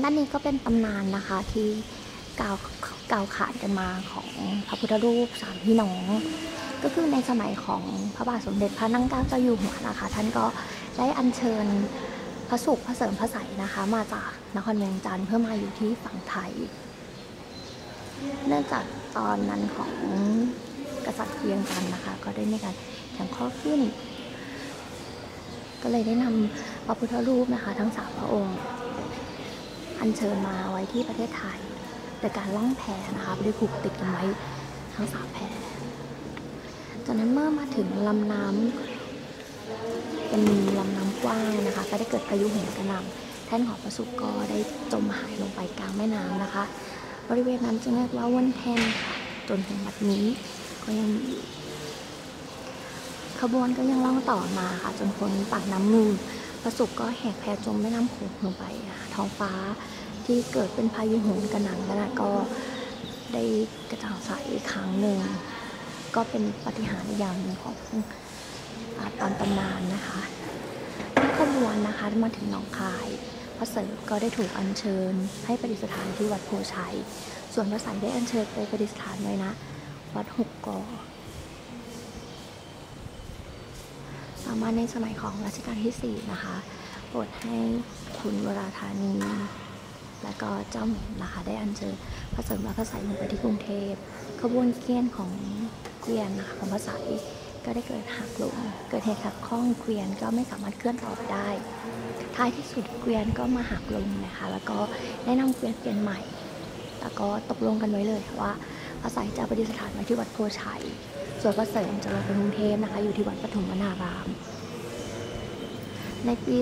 ด้านนี้ก็เป็นตำนานนะคะที่กล่าวกล่าวขานกันมาของพระพุทธรูปสามพี่น้อง ก็คือในสมัยของพระบาทสมเด็จพระนั่งเกล้าเจ้าอยู่หัวนะคะท่านก็ได้อัญเชิญพระสุขพระเสริมพระใสยนะคะ มาจากนครเวียงจันทร์เพื่อมาอยู่ที่ฝั่งไทย เนื่องจากตอนนั้นของกษัตริย์เวียงจันทร์นะคะ ก็ได้มีการแข่งข้อขึ้น ก็เลยได้นำพระพุทธรูปนะคะ ทั้งสามพระองค์ อัญเชิญมาไว้ที่ประเทศไทยโดยการล่องแพนะคะได้ผูกติดกันไว้ทั้งสามแพจากนั้นเมื่อมาถึงลำน้ำเป็นลำน้ำกว้างนะคะ ก็ได้เกิดพายุโหมกระหน่ำแท่นของพระสุกก็ได้จมหายลงไปกลางแม่น้ำนะคะ บริเวณนั้นจึงเรียกว่าว่านแท่นค่ะจนถึงบัดนี้ก็ยังมีอยู่ขบวนก็ยังล่องต่อมาค่ะจนพ้นปากน้ำนูน พระสุก็แหกแพจมแม่น้ำโขงลงไปท้องฟ้าที่เกิดเป็นพายุหมกระหน่ำแล้วก็ได้กระจ่างใสอีกครั้งหนึ่ง ก็เป็นปฏิหารอย่างหนึ่งของอตอนตำนานนะคะเมื่อขบวนนะคะมาถึงหนองคาย พระเสริมก็ได้ถูกอัญเชิญ ให้ประดิษฐานที่วัดโพชัย ส่วนพระสายได้อัญเชิญไปประดิษฐานไว้นะ วัดหกกอ ต่อมาในสมัยของรัชกาลที่สี่นะคะโปรดให้คุณวราธานี และก็เจ้าหม่อมนะคะได้อัญเชิญพระสริมและพระสายลงไปที่กรุงเทพขบวนเกวียนของเกวียนนะคะของพระสายก็ได้เกิดหักลงเกิดเหตุขัดข้องเกวียนก็ไม่สามารถเคลื่อนต่อได้ ท้ายที่สุดเกวียนก็มาหักลงนะคะ แล้วก็ได้นำเกวียนเปลี่ยนใหม่ แล้วก็ตกลงกันไว้เลยว่า พระสายจะประดิษฐานไว้ที่วัดโพชัย ส่วนพระเสริมจะลงไปกรุงเทพนะคะ อยู่ที่วัดปฐมวนาราม ในปี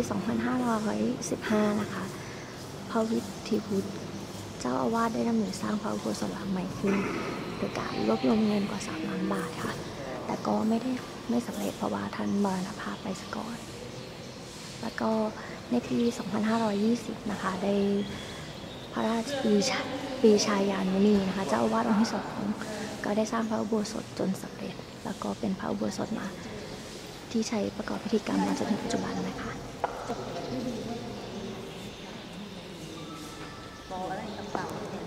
2515 นะคะ พระวิทิพุทธเจ้าอาวาสได้ดำเนินสร้างพระอุโบสถหลังใหม่ขึ้น โดยการรวบรวมเงินกว่า 3 ล้านบาทค่ะ แต่ก็ไม่ได้ไม่สำเร็จเพราะว่าท่านมรณภาพไปซะก่อน แล้วก็ในปี 2520 นะคะ ได้ พระราชปีชาปีชายานุนีนะคะเจ้าอาวาสองค์ที่สองก็ได้สร้างพระอุโบสถจนสำเร็จ แล้วก็เป็นพระอุโบสถมา ที่ใช้ประกอบพิธีกรรมมาจนถึงปัจจุบันนะคะบอกอะไรต่างๆ